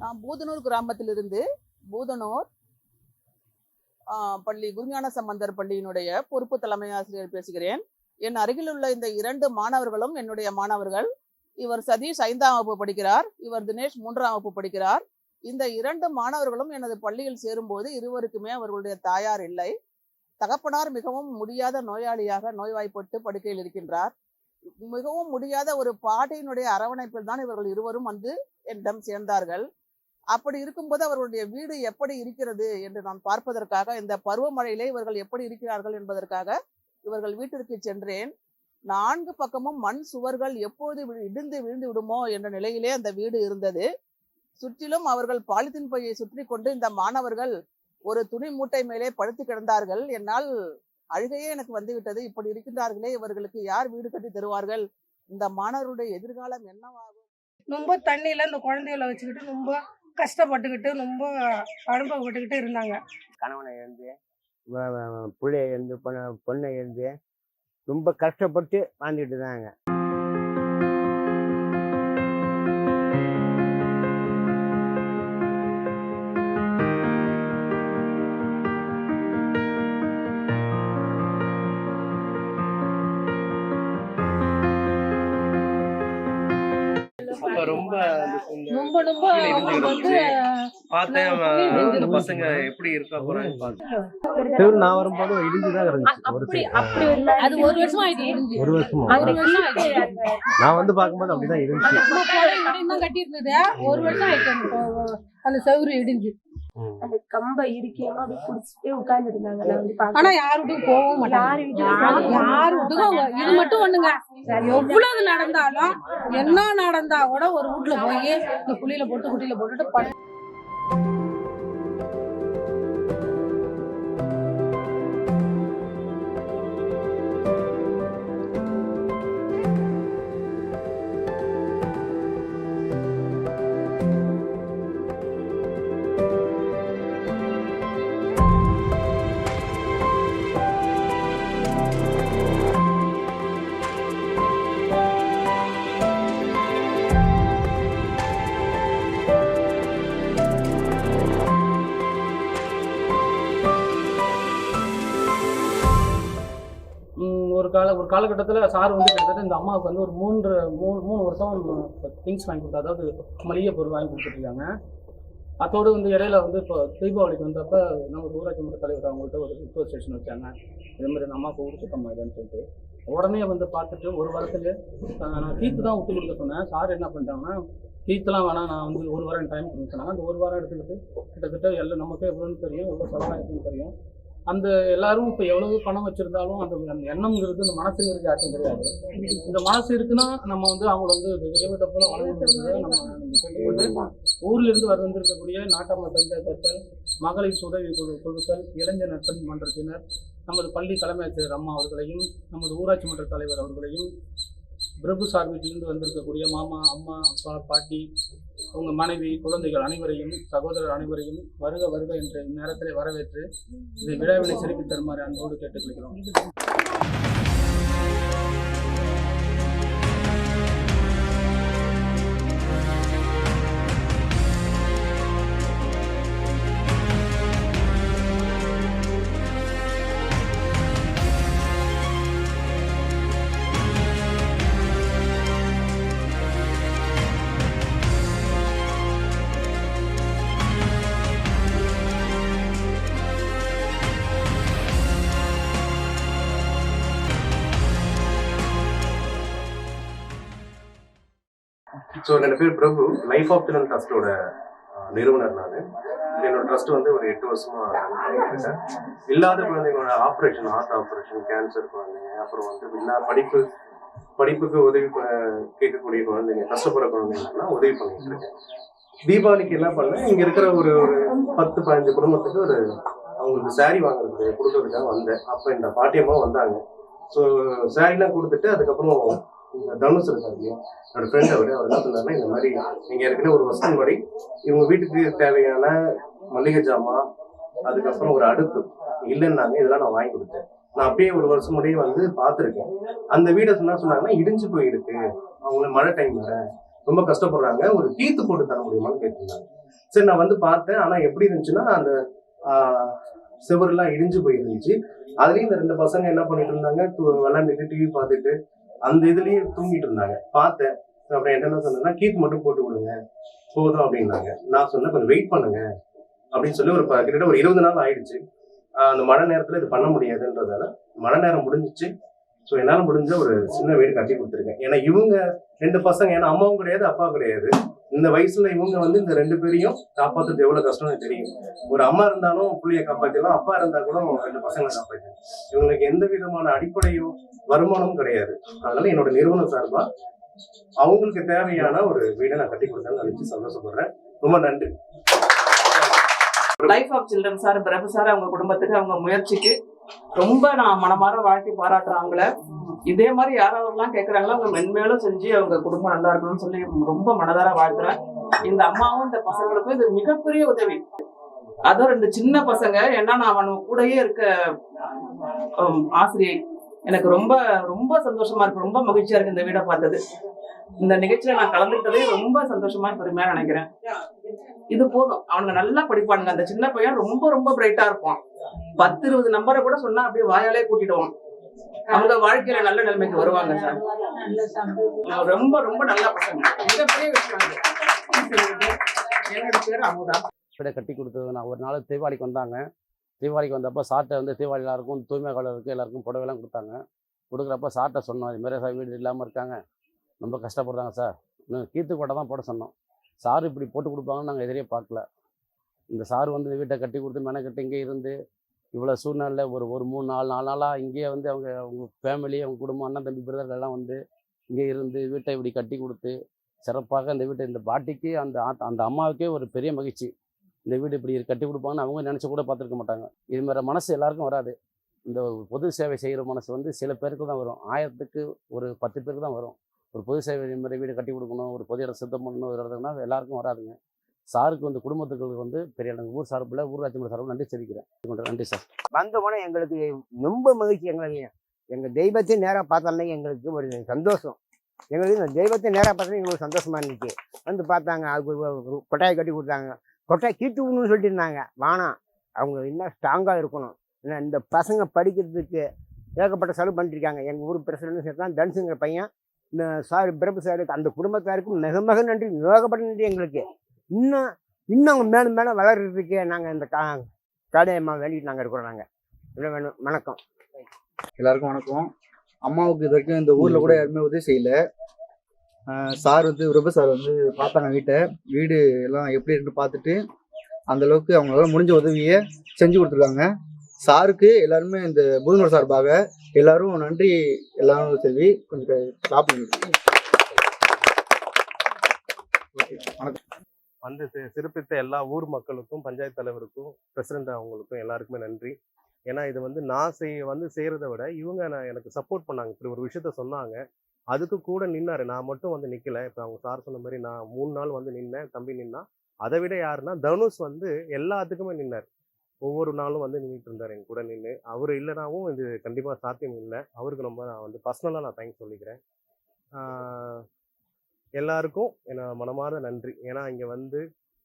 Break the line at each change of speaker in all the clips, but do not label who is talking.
நான் பூதனூர் கிராமத்திலிருந்து பூதனூர் பள்ளி குருஞான சம்பந்தர் பள்ளியினுடைய பொறுப்பு தலைமை ஆசிரியர் பேசுகிறேன். என் அருகில் உள்ள இந்த இரண்டு மாணவர்களும் என்னுடைய மாணவர்கள். இவர் சதீஷ் ஐந்தாம் வகுப்பு படிக்கிறார் இவர் தினேஷ் மூன்றாம் வகுப்பு படிக்கிறார். இந்த இரண்டு மாணவர்களும் எனது பள்ளியில் சேரும்போது இருவருக்குமே அவர்களுடைய தாயார் இல்லை. தகப்பனார் மிகவும் முடியாத நோயாளியாக நோய்வாய்ப்பட்டு படுக்கையில் இருக்கின்றார். மிகவும் முடியாத ஒரு பாட்டியினுடைய அரவணைப்பில் தான் இவர்கள் இருவரும் வந்து என்னிடம் சேர்ந்தார்கள். அப்படி இருக்கும்போது அவர்களுடைய வீடு எப்படி இருக்கிறது என்று நான் பார்ப்பதற்காக இந்த பருவமழையிலே இவர்கள் எப்படி இருக்கிறார்கள் என்பதற்காக இவர்கள் வீட்டிற்கு சென்றேன். நான்கு பக்கமும் மண் சுவர்கள் எப்போது இடிந்து விழுந்து விடுமோ என்ற நிலையிலே அந்த வீடு இருந்தது. சுற்றிலும் அவர்கள் பாலித்தீன் பையை சுற்றி கொண்டு இந்த மாணவர்கள் ஒரு துணி மூட்டை மேலே படுத்து கிடந்தார்கள். என்னால் அழுகையே எனக்கு வந்துவிட்டது. இப்படி இருக்கின்றார்களே இவர்களுக்கு யார் வீடு கட்டி தருவார்கள்? இந்த மாணவருடைய எதிர்காலம் என்னவாகும்?
ரொம்ப தண்ணியில இந்த குழந்தைகளை வச்சுக்கிட்டு ரொம்ப கஷ்டப்பட்டுக்கிட்டு ரொம்ப அனுபவப்பட்டுக்கிட்டு இருந்தாங்க.
கணவனை இருந்து பிள்ளைய இருந்து பொண்ணை பொண்ணை ரொம்ப கஷ்டப்பட்டு வாழ்ந்துட்டு இருந்தாங்க.
ரொம்ப
ரொம்ப வந்து
பார்த்தேன் பசங்க எப்படி இருக்க பார்த்தேன்
தெரு நான் வரும்போது இடிஞ்சுதான் இருந்துச்சு ஒரு
அது ஒரு வருஷம் ஆயிடுச்சு
ஒரு வருஷமா. நான் வந்து பார்க்கும்போது அப்படிதான் இருந்துச்சு.
கட்டி இருந்தது ஒரு வருஷம் ஆயிடுச்சு அந்த செவுரு இடிஞ்சு.
அந்த கம்ப இருக்கையெல்லாம் அப்படியே புடிச்சிட்டு உட்கார்ந்து இருந்தாங்க
ஆனா
பாக்கிறேன்.
யார் வீட்டுக்கும் போகவும்
யார் வீட்டுக்கும்
யார் வீட்டுக்கும் அவங்க இது மட்டும் ஒண்ணுங்க. எவ்வளவு நடந்தாலும் என்ன நடந்தா கூட ஒரு வீட்டுல போய் இந்த புளியில போட்டு குட்டியில போட்டுட்டு
கால ஒரு காலகட்டத்தில் சார் வந்து கிட்டத்தட்ட இந்த அம்மாவுக்கு வந்து ஒரு மூன்று மூணு மூணு வருஷம் திங்ஸ் வாங்கி கொடுத்தா அதாவது மளிகை பொருள் வாங்கி கொடுத்துருக்காங்க. அதோடு வந்து இடையில வந்து இப்போ தீபாவளிக்கு வந்தப்ப நம்ம ஊராட்சி மன்ற தலைவர் அவங்கள்ட்ட ஒரு ரிப்போர்ட் ஸ்டேஷன் வச்சாங்க. இதே மாதிரி அம்மா அம்மாவுக்கு ஊருக்கு சுத்தமாக இல்லைன்னு சொல்லிட்டு. உடனே வந்து பார்த்துட்டு ஒரு வாரத்துலேயே நான் தீத்து தான் விட்டு கொடுக்க சொன்னேன். சார் என்ன பண்ணிட்டாங்கன்னா தீத்துலாம் வேணாம் நான் வந்து ஒரு வாரம் டைம் சொன்னாங்க. அந்த ஒரு வாரம் எடுத்துக்கிட்டு கிட்டத்தட்ட எல்லாம் நமக்கு எவ்வளோன்னு தெரியும் எவ்வளோ செலவாயிருக்குன்னு தெரியும். அந்த எல்லாரும் இப்போ எவ்வளவு பணம் வச்சிருந்தாலும் அந்த அந்த எண்ணம்ங்கிறது இந்த மனசுங்கிறது யாருக்கும் கிடையாது. இந்த மனசு இருக்குன்னா நம்ம வந்து அவங்கள வந்து தெய்வத்தை போல வளர்ந்து நம்ம ஊர்ல இருந்து வர வந்திருக்கக்கூடிய நாட்டாம பஞ்சாயத்துகள் மகளிர் உதவி குழு குழுக்கள் இளைஞர் நற்பணி மன்றத்தினர் நமது பள்ளி தலைமை ஆசிரியர் அம்மா அவர்களையும் நமது ஊராட்சி மன்ற தலைவர் அவர்களையும் பிரபு சார் வீட்டிலிருந்து வந்திருக்கக்கூடிய மாமா அம்மா அப்பா பாட்டி உங்க மனைவி குழந்தைகள் அனைவரையும் சகோதரர் அனைவரையும் வருக வருக என்ற இந்நேரத்திலே வரவேற்று இந்த விழாவினை சிறப்பி தருமாறு அன்போடு கேட்டுக்கொள்கிறோம்.
ஸோ என்னோட பேர் பிரபு லைஃப் ஆஃப் தினம் ட்ரஸ்டோட நிறுவனர் நான். என்னோட ட்ரஸ்ட் வந்து ஒரு எட்டு வருஷமா இருக்கேன் இல்லாத குழந்தைங்களோட ஆப்ரேஷன் ஹார்ட் ஆப்ரேஷன் கேன்சர் குழந்தைங்க அப்புறம் வந்து இல்லா படிப்பு படிப்புக்கு உதவி கேட்கக்கூடிய குழந்தைங்க கஷ்டப்படுற குழந்தைங்கலாம் உதவி பண்ணிட்டு இருக்கேன். தீபாவளிக்கு என்ன பண்ணேன் இங்க இருக்கிற ஒரு ஒரு பத்து பதினஞ்சு குடும்பத்துக்கு ஒரு அவங்களுக்கு saree வாங்குறதுக்கு கொடுக்கறதுக்காக வந்தேன். அப்போ இந்த பாட்டியம்மா வந்தாங்க. ஸோ சாரிலாம் கொடுத்துட்டு அதுக்கப்புறம் தனுஷ் இருக்காரு இல்லையா என்னோட ஃப்ரெண்ட் அவர் அவர் என்ன சொன்னார்னா இந்த மாதிரி நீங்கள் ஏற்கனவே ஒரு வருஷம் படி இவங்க வீட்டுக்கு தேவையான மளிகை ஜாமான் அதுக்கப்புறம் ஒரு அடுப்பு இல்லைன்னாங்க இதெல்லாம் நான் வாங்கி கொடுத்தேன். நான் அப்பயே ஒரு வருஷம் முன்னாடியே வந்து பார்த்துருக்கேன். அந்த வீடை என்ன சொன்னாங்கன்னா இடிஞ்சு போயிருக்கு அவங்க மழை டைம் வேற ரொம்ப கஷ்டப்படுறாங்க. ஒரு டீத்து போட்டு தர முடியுமான்னு கேட்டிருந்தாங்க. சரி நான் வந்து பார்த்தேன். ஆனால் எப்படி இருந்துச்சுன்னா அந்த ஆஹ், இடிஞ்சு போயிருந்துச்சு. அதுலேயும் இந்த ரெண்டு பசங்க என்ன பண்ணிட்டு இருந்தாங்க? விளாண்டுட்டு டிவி பார்த்துட்டு அந்த இதுலயே தூங்கிட்டு இருந்தாங்க. பார்த்தேன். அப்புறம் என்ன சொன்னேன்னா கீத் மட்டும் போட்டு விடுங்க. போதும் அப்படின்னாங்க. நான் சொன்னேன் கொஞ்சம் வெயிட் பண்ணுங்க அப்படின்னு சொல்லி ஒரு ப- கிட்டத்தட்ட ஒரு இருபது நாள் ஆயிடுச்சு. அந்த மழை நேரத்துல இது பண்ண முடியாதுன்றதால மழை நேரம் முடிஞ்சிச்சு. ஸோ என்னால் முடிஞ்ச ஒரு சின்ன வீடு கட்டி கொடுத்துருக்கேன். ஏன்னா இவங்க ரெண்டு பசங்க ஏன்னா அம்மாவும் கிடையாது அப்பா கிடையாது. இந்த வயசுல இவங்க வந்து இந்த ரெண்டு பேரையும் காப்பாத்துறது எவ்வளவு கஷ்டம்னு தெரியும். ஒரு அம்மா இருந்தாலும் பிள்ளைய காப்பாத்திடலாம். அப்பா இருந்தா கூட ரெண்டு பசங்களை காப்பாற்றலாம் இவங்களுக்கு எந்த விதமான அடிப்படையும் வருமானமும் கிடையாது. அதனால என்னோட நிறுவனம் சார்பா அவங்களுக்கு தேவையான ஒரு வீடை நான் கட்டி கொடுத்தேன்னு நினைச்சு சந்தோஷப்படுறேன். ரொம்ப நன்றி.
Life of children sir Prabhu sir அவங்க குடும்பத்துக்கு அவங்க முயற்சிக்கு ரொம்ப நான் மனமாற வாழ்த்தி பாராட்டுறேன் அவங்கள. இதே மாதிரி யாராவதுலாம் கேட்குறாங்களோ அவங்க மென்மேலும் செஞ்சு அவங்க குடும்பம் நல்லா இருக்கணும்னு சொல்லி ரொம்ப மனதார வாழ்த்துறேன். இந்த அம்மாவும் இந்த பசங்களுக்கும் இது மிகப்பெரிய உதவி. அதுவும் ரெண்டு சின்ன பசங்க ஏன்னா நான் அவன் கூடயே இருக்க ஆசிரியை. எனக்கு ரொம்ப ரொம்ப சந்தோஷமா இருக்கு. ரொம்ப மகிழ்ச்சியா இருக்கு இந்த வீடை பார்த்தது. இந்த நிகழ்ச்சியில நான் கலந்துக்கிட்டதே ரொம்ப சந்தோஷமா பெருமையா நினைக்கிறேன். இது போதும். அவனுங்க நல்லா படிப்பானுங்க. அந்த சின்ன பையன் ரொம்ப ரொம்ப பிரைட்டா இருப்பான். பத்து இருபது நம்பரை கூட சொன்னா அப்படியே வாயாலே கூட்டிடுவான். அவங்க வாழ்க்கையில நல்ல நிலைமைக்கு வருவாங்க சார். ரொம்ப ரொம்ப நல்ல பசங்க. மிகப்பெரிய விஷயம் என்னோட பேர் அமுதா.
கட்டி கொடுத்தது நான். ஒரு நாள் தீபாவளிக்கு வந்தாங்க. தீபாவளிக்கு வந்தப்போ சாட்டை வந்து தீபாவளி எல்லாருக்கும் தூய்மை காலருக்கு எல்லாருக்கும் புடவைலாம் கொடுத்தாங்க. கொடுக்குறப்ப சாட்டை சொன்னோம். இது மாதிரி சார் வீடு இல்லாமல் இருக்காங்க. ரொம்ப கஷ்டப்படுறாங்க சார். இன்னும் கீத்து கோட்டை தான் போட சொன்னோம். சார் இப்படி போட்டு கொடுப்பாங்கன்னு நாங்கள் எதிரே பார்க்கல. இந்த சார் வந்து இந்த வீட்டை கட்டி கொடுத்து மெனக்கட்டு இங்கே இருந்து இவ்வளோ சூழ்நிலை ஒரு ஒரு மூணு நாலு நாலு நாளாக இங்கேயே வந்து அவங்க அவங்க ஃபேமிலி அவங்க குடும்பம் அண்ணன் தம்பி பிரதர்கள் எல்லாம் வந்து இங்கே இருந்து வீட்டை இப்படி கட்டி கொடுத்து சிறப்பாக அந்த வீட்டை இந்த பாட்டிக்கு அந்த ஆத்- அந்த அம்மாவுக்கே ஒரு பெரிய மகிழ்ச்சி. இந்த வீடு இப்படி கட்டி கொடுப்பாங்கன்னு அவங்க நினச்சி கூட பார்த்துருக்க மாட்டாங்க. இது மாதிரி மனசு எல்லாருக்கும் வராது. இந்த பொது சேவை செய்கிற மனசு வந்து சில பேருக்கு தான் வரும். ஆயிரத்துக்கு ஒரு பத்து பேருக்கு தான் வரும். ஒரு பொது சேவை இது மாதிரி வீடு கட்டி கொடுக்கணும் ஒரு பொது இடம் சுத்தம் பண்ணணும் ஒரு இடத்துக்குனா எல்லாருக்கும் வராதுங்க. சாருக்கு வந்து குடும்பத்துக்கு வந்து பெரிய ஊர் சார்பில் ஊராட்சி மன்ற சார்பில் நன்றி தெரிவிக்கிறேன். நன்றி சார்.
வந்த உடனே எங்களுக்கு ரொம்ப மகிழ்ச்சி. எங்களுக்கு எங்கள் தெய்வத்தை நேராக பார்த்தாலே எங்களுக்கு ஒரு சந்தோஷம். எங்களுக்கு இந்த தெய்வத்தை நேராக பார்த்தா எங்களுக்கு சந்தோஷமாக இருந்துச்சு. வந்து பார்த்தாங்க அதுக்கு ஒரு- கொட்டாயை கட்டி கொடுத்தாங்க. கொட்டாய் கீட்டு விடணும்னு சொல்லிட்டு இருந்தாங்க வானாம் அவங்க இன்னும் ஸ்ட்ராங்காக இருக்கணும். ஏன்னா இந்த பசங்க படிக்கிறதுக்கு ஏகப்பட்ட செலவு பண்ணிருக்காங்க எங்கள் ஊர் பிரசிடண்ட் சேர்த்து தான் தனுசுங்கிற பையன் இந்த சார் பிரபு சார் அந்த குடும்பத்தாருக்கும் மிக மிக நன்றி. ஏகப்பட்ட நன்றி எங்களுக்கு. இன்னும் இன்னும் மேலும் மேலும் வளர்றதுக்கு நாங்கள் இந்த கா கடையம்மா வேண்டிட்டு நாங்கள் இருக்கிறோம் நாங்கள் இவ்வளோ வேணும் வணக்கம்.
எல்லாருக்கும் வணக்கம். அம்மாவுக்கு இது வரைக்கும் இந்த ஊரில் கூட யாருமே உதவி செய்யல. சார் வந்து ரொம்ப சார் வந்து பார்த்தாங்க வீட்டை. வீடு எல்லாம் எப்படி இருந்து பார்த்துட்டு அந்த அளவுக்கு அவங்களால முடிஞ்ச உதவியை செஞ்சு கொடுத்துருக்காங்க. சாருக்கு எல்லாருமே இந்த புதுநூர் சார்பாக எல்லாரும் நன்றி எல்லாரும் சொல்லி கொஞ்சம் சாப்பிடுங்க.
வந்து சிறப்பித்த எல்லா ஊர் மக்களுக்கும் பஞ்சாயத்து தலைவருக்கும் பிரசிடண்ட் அவங்களுக்கும் எல்லாருக்குமே நன்றி. ஏன்னா இது வந்து நான் செய்ய வந்து செய்கிறத விட இவங்க நான் எனக்கு சப்போர்ட் பண்ணாங்க. இப்படி ஒரு விஷயத்த சொன்னாங்க. அதுக்கு கூட நின்னாரு. நான் மட்டும் வந்து நிற்கல இப்போ அவங்க சார் சொன்ன மாதிரி நான் மூணு நாள் வந்து நின்னேன். தம்பி நின்னா அதை விட யாருன்னா தனுஷ் வந்து எல்லாத்துக்குமே நின்னார். ஒவ்வொரு நாளும் வந்து நின்றுட்டு இருந்தார். என் கூட நின்று அவர் இல்லைனாவும் இது கண்டிப்பாக சாத்தியம் இல்லை. அவருக்கு ரொம்ப நான் வந்து பர்சனலாக நான் தேங்க்ஸ் சொல்லிக்கிறேன். எல்லாருக்கும் என்ன மனமார்ந்த நன்றி. ஏன்னா இங்கே வந்து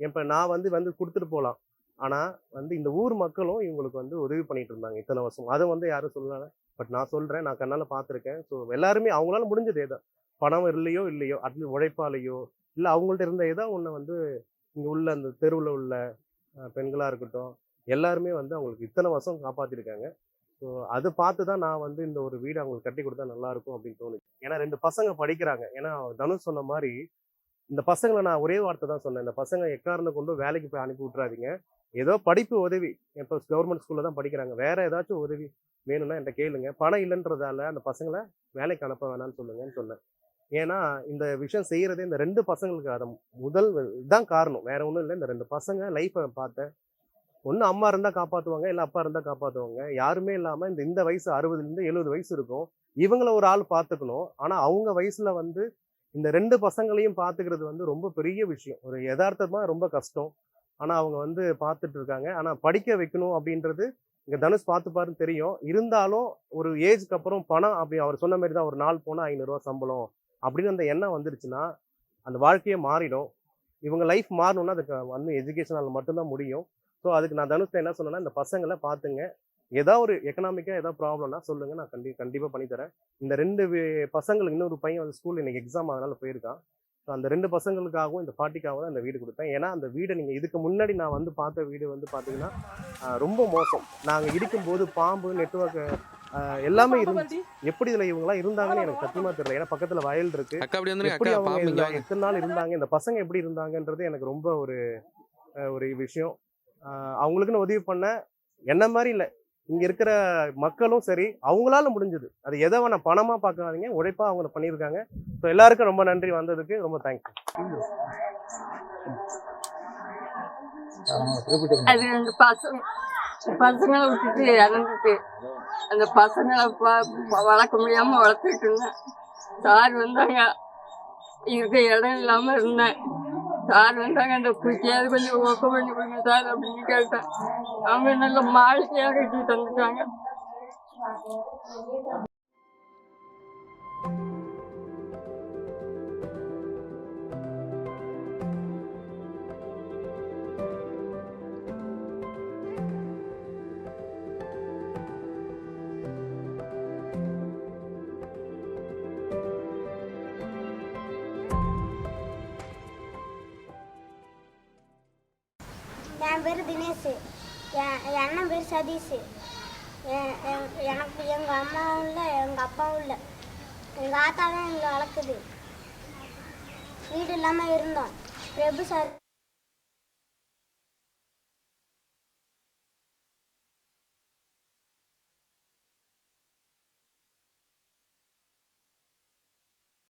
இப்போ நான் வந்து வந்து கொடுத்துட்டு போகலாம் ஆனால் வந்து இந்த ஊர் மக்களும் இவங்களுக்கு வந்து உதவி பண்ணிட்டு இருந்தாங்க இத்தனை வருஷம். அதை வந்து யாரும் சொல்லல. பட் நான் சொல்கிறேன் நான் கண்ணால் பார்த்துருக்கேன். ஸோ எல்லாருமே அவங்களால முடிஞ்சது ஏதோ பணம் இல்லையோ இல்லையோ அட்லீஸ்ட் உழைப்பாலேயோ இல்லை அவங்கள்ட்ட இருந்த ஏதோ ஒன்று வந்து இங்கே உள்ள அந்த தெருவில் உள்ள பெண்களாக இருக்கட்டும் எல்லாருமே வந்து அவங்களுக்கு இத்தனை வருஷம் காப்பாற்றிருக்காங்க ஸோ அதை பார்த்து தான் நான் வந்து இந்த ஒரு வீடு அவங்களுக்கு கட்டி கொடுத்தா நல்லா இருக்கும் அப்படின்னு தோணுச்சு. ஏன்னா ரெண்டு பசங்க படிக்கிறாங்க. ஏன்னா தனுஷ் சொன்ன மாதிரி இந்த பசங்களை நான் ஒரே வார்த்தை தான் சொன்னேன். இந்த பசங்க எக்காரணம் கொண்டு வேலைக்கு போய் அனுப்பி விட்றாதீங்க ஏதோ படிப்பு உதவி. இப்போ கவர்மெண்ட் ஸ்கூலில் தான் படிக்கிறாங்க. வேற ஏதாச்சும் உதவி வேணும்னா என்கிட்ட கேளுங்க. பணம் இல்லைன்றதால அந்த பசங்களை வேலைக்கு அனுப்ப வேணாம்னு சொல்லுங்கன்னு சொன்னேன். ஏன்னா இந்த விஷயம் செய்கிறதே இந்த ரெண்டு பசங்களுக்கு அதை முதல் இதுதான் காரணம். வேற ஒன்றும் இல்லை. இந்த ரெண்டு பசங்க லைஃப்பை பார்த்தேன் ஒன்று அம்மா இருந்தால் காப்பாற்றுவாங்க இல்லை அப்பா இருந்தால் காப்பாற்றுவாங்க யாருமே இல்லாமல் இந்த இந்த வயசு அறுபதுலேருந்து எழுபது வயசு இருக்கும். இவங்கள ஒரு ஆள் பார்த்துக்கணும் ஆனால் அவங்க வயசில் வந்து இந்த ரெண்டு பசங்களையும் பார்த்துக்கிறது வந்து ரொம்ப பெரிய விஷயம். ஒரு யதார்த்தமாக ரொம்ப கஷ்டம். ஆனால் அவங்க வந்து பார்த்துட்டு இருக்காங்க ஆனால் படிக்க வைக்கணும் அப்படின்றது இங்கே தனுஷ் பார்த்துப்பாருன்னு தெரியும். இருந்தாலும் ஒரு ஏஜ்க்கு அப்புறம் பணம் அப்படி அவர் சொன்ன மாதிரி தான் ஒரு நாள் போனால் ஐநூறுரூவா சம்பளம் அப்படின்னு அந்த எண்ணம் வந்துருச்சுன்னா அந்த வாழ்க்கையே மாறிடும். இவங்க லைஃப் மாறணும்னா அதுக்கு வந்து எஜுகேஷனால் மட்டும்தான் முடியும். ஸோ அதுக்கு நான் தனுஷ்ட என்ன சொன்னேன்னா இந்த பசங்களை பார்த்துங்க. ஏதாவது ஒரு எக்கனாமிக்காக ஏதாவது ப்ராப்ளம்னா சொல்லுங்க. நான் கண்டி கண்டிப்பாக பண்ணித்தரேன். இந்த ரெண்டு வி- பசங்களுக்கு இன்னொரு பையன் வந்து ஸ்கூல் இன்னைக்கு எக்ஸாம் அதனால போயிருக்கான். ஸோ அந்த ரெண்டு பசங்களுக்காகவும் இந்த பாட்டிக்காகவும் தான் இந்த வீடு கொடுத்தேன். ஏன்னா அந்த வீடை நீங்கள் இதுக்கு முன்னாடி நான் வந்து பார்த்த வீடு வந்து பார்த்தீங்கன்னா ரொம்ப மோசம். நாங்கள் இருக்கும்போது பாம்பு நெட்ஒர்க் எல்லாமே இருந்துச்சு. எப்படி இதில் இவங்கலாம் இருந்தாங்கன்னு எனக்கு சத்தியமா தெரியல. ஏன்னா பக்கத்தில் வயல் இருக்கு. எப்படி
அக்கா
அவங்க எத்தனை நாள் இருந்தாங்க? இந்த பசங்க எப்படி இருந்தாங்கன்றது எனக்கு ரொம்ப ஒரு ஒரு விஷயம். அவங்களுக்குன்னு உதவி பண்ண என்ன மாதிரி இல்லை. இங்க இருக்கிற மக்களும் சரி அவங்களால முடிஞ்சது. அது எதை வேணா பணமா பார்க்காதீங்க உழைப்பா அவங்க பண்ணியிருக்காங்க. ஸோ எல்லாருக்கும் ரொம்ப நன்றி வந்ததுக்கு ரொம்ப தேங்க்ஸ்
அது ரெண்டு பசங்க பசங்களை விட்டுட்டு இறந்துட்டு அந்த பசங்களை வளர்க்க முடியாம வளர்த்துட்டு இருந்தேன். சார் வந்தாங்க. இருக்க இடம் இல்லாம இருந்தேன். சார் வந்தாங்க அந்த குச்சியாவது கொஞ்சம் ஒர்க் பண்ணி கொடுங்க சார் அப்படின்னு கேட்டேன் அவங்க நல்ல மாளிகையாக கட்டி தந்துட்டாங்க
என் அண்ணன் பேர் சதீஷ். எனக்கு எங்கள் அம்மாவும் இல்லை எங்கள் அப்பாவும் இல்லை. எங்கள் ஆத்தாவே எங்களை வளர்க்குது. வீடு இல்லாமல் இருந்தோம். பிரபு சார்